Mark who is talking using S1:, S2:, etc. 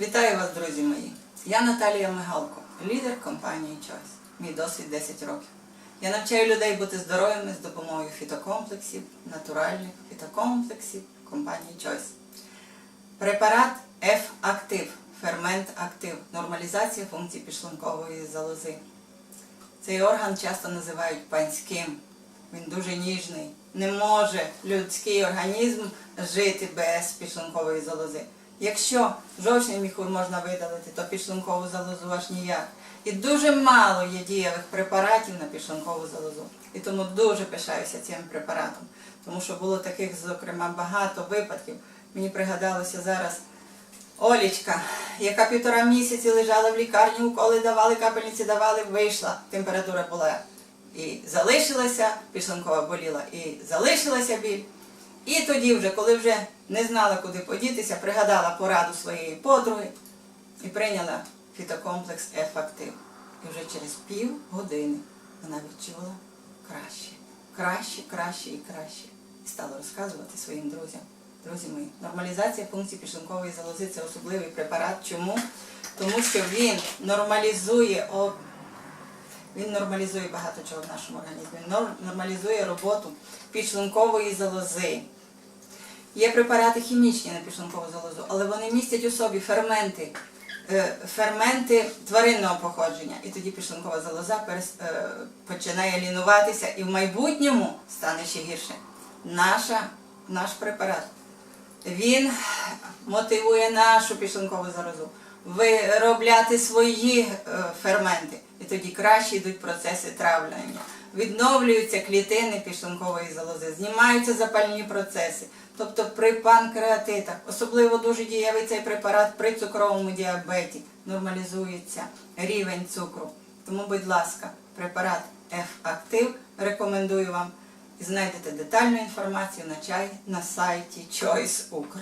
S1: Вітаю вас, друзі мої! Я Наталія Мигалко, лідер компанії Choice. Мій досвід 10 років. Я навчаю людей бути здоровими з допомогою фітокомплексів, натуральних фітокомплексів компанії Choice. Препарат F-Актив, фермент актив, нормалізація функцій підшлункової залози. Цей орган часто називають панським. Він дуже ніжний. Не може людський організм жити без підшлункової залози. Якщо жовчний міхур можна видалити, то підшлункову залозу аж ніяк. І дуже мало є дієвих препаратів на підшлункову залозу. І тому дуже пишаюся цим препаратом. Тому що було таких, зокрема, багато випадків. Мені пригадалося зараз Олічка, яка півтора місяці лежала в лікарні, уколи давали, капельниці давали, вийшла. Температура була і залишилася, підшлункова боліла, і залишилася біль. І тоді, вже, коли вже не знала, куди подітися, пригадала пораду своєї подруги і прийняла фітокомплекс F-Актив. І вже через пів години вона відчула краще, краще, краще і краще. І стала розказувати своїм друзям. Друзі мої, нормалізація функцій підшлункової залози це особливий препарат. Чому? Тому що він нормалізує він нормалізує багато чого в нашому організмі. Нормалізує роботу підшлункової залози. Є препарати хімічні на підшлункову залозу, але вони містять у собі ферменти, е, ферменти тваринного походження. І тоді підшлункова залоза е, починає лінуватися і в майбутньому стане ще гірше. Наша, наш препарат він мотивує нашу підшлункову залозу виробляти свої е, ферменти. І тоді краще йдуть процеси травлення. Відновлюються клітини підшлункової залози, знімаються запальні процеси. Тобто при панкреатитах, особливо дуже дієвий цей препарат при цукровому діабеті, нормалізується рівень цукру. Тому, будь ласка, препарат F-Актив рекомендую вам. Знайдете детальну інформацію на чай на сайті Choice Ukr.